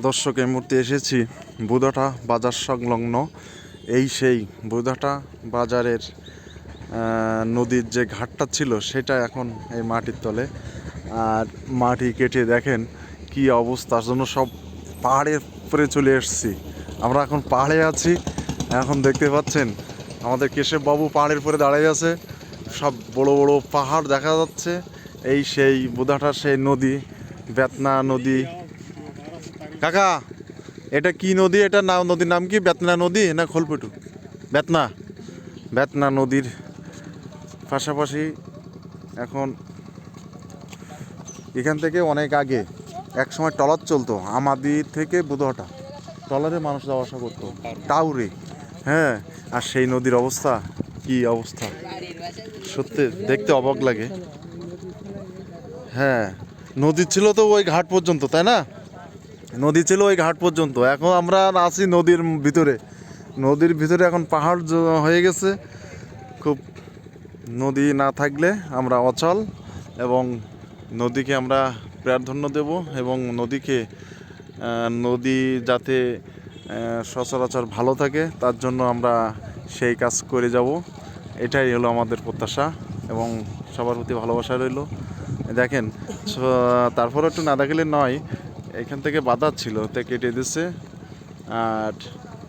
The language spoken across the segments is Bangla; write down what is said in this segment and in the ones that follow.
দর্শক, এই মুহূর্তে এসেছি বুধাটা বাজার সংলগ্ন। এই সেই বুধাটা বাজারের নদীর যে ঘাটটা ছিল, সেটা এখন এই মাটির তলে। আর মাটি কেটে দেখেন কি অবস্থার জন্য সব পাহাড়ের উপরে চলে এসেছি। আমরা এখন পাহাড়ে আছি। এখন দেখতে পাচ্ছেন, আমাদের কেশব বাবু পাহাড়ের উপরে দাঁড়িয়ে আছে। সব বড় বড় পাহাড় দেখা যাচ্ছে। এই সেই বুধাটার সেই নদী, বেতনা নদী কাকা, এটা কি নদী? এটা নাম নদীর নাম কি? বেতনা নদী না খোলপেটু? বেতনা। বেতনা নদীর পাশাপাশি এখন এখান থেকে অনেক আগে এক সময় টলার চলতো আমাদের থেকে বুধহটা। টলারে মানুষ যাওয়া আসা করতো। টাউরে। হ্যাঁ আর সেই নদীর অবস্থা কি অবস্থা? সত্যি দেখতে অবাক লাগে। হ্যাঁ নদী ছিল তো ওই ঘাট পর্যন্ত, তাই না? নদী ছিল ওই ঘাট পর্যন্ত। এখন আমরা আছি নদীর ভিতরে। নদীর ভিতরে এখন পাহাড় হয়ে গেছে। খুব নদী না থাকলে আমরা অচল এবং নদীকে আমরা প্রাধান্য দেব এবং নদীকে নদী যাতে সচরাচর ভালো থাকে তার জন্য আমরা সেই কাজ করে যাব। এটাই হলো আমাদের প্রত্যাশা এবং সবার প্রতি ভালোবাসা রইল। দেখেন তারপরে একটু না দেখলে নয় এখান থেকে বাধা ছিল, তে কেটে দিচ্ছে আর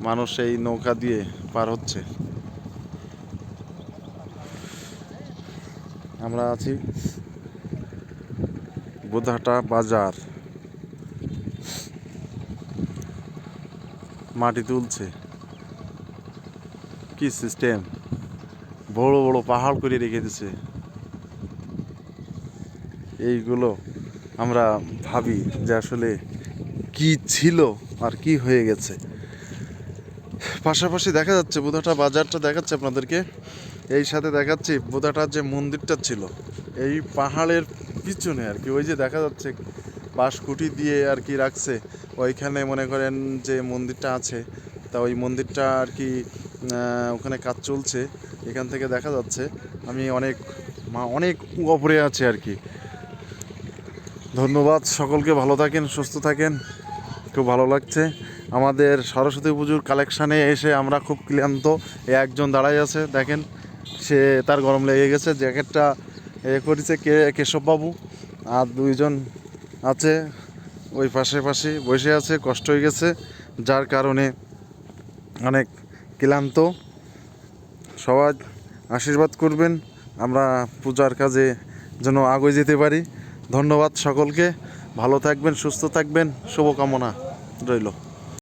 মানুষ এই নৌকা দিয়ে পার হচ্ছে। আমরা আছি বুধাটা বাজার। মাটি তুলছে। কি সিস্টেম বড় বড় পাহাড় করে রেখে দিছে। এইগুলো আমরা ভাবি যে আসলে কি ছিল আর কি হয়ে গেছে। পাশাপাশি দেখা যাচ্ছে, বোধাটা বাজারটা দেখাচ্ছে আপনাদেরকে। এই সাথে দেখাচ্ছি বুধাটার যে মন্দিরটা ছিল, এই পাহাড়ের পিছনে আর কি। ওই যে দেখা যাচ্ছে বাঁশকুটি দিয়ে আর কি রাখছে। ওইখানে মনে করেন যে মন্দিরটা আছে, তা ওই মন্দিরটা আর কি ওখানে কাজ চলছে। এখান থেকে দেখা যাচ্ছে, আমি অনেক অনেক উপরে আছে আর কি। ধন্যবাদ সকলকে, ভালো থাকেন, সুস্থ থাকেন। খুব ভালো লাগছে। আমাদের সরস্বতী পুজোর কালেকশানে এসে আমরা খুব ক্লান্ত। এ একজন দাঁড়াই আছে, দেখেন, সে তার গরম লেগে গেছে, জ্যাকেটটা এ করেছে কে, কেশববাবু। আর দুইজন আছে, ওই পাশে পাশে বসে আছে, কষ্ট হয়ে গেছে, যার কারণে অনেক ক্লান্ত। সবাই আশীর্বাদ করবেন, আমরা পূজার কাজে যেন আগে যেতে পারি। ধন্যবাদ সকলকে। ভালো থাকবেন সুস্থ থাকবেন। শুভকামনা রইল।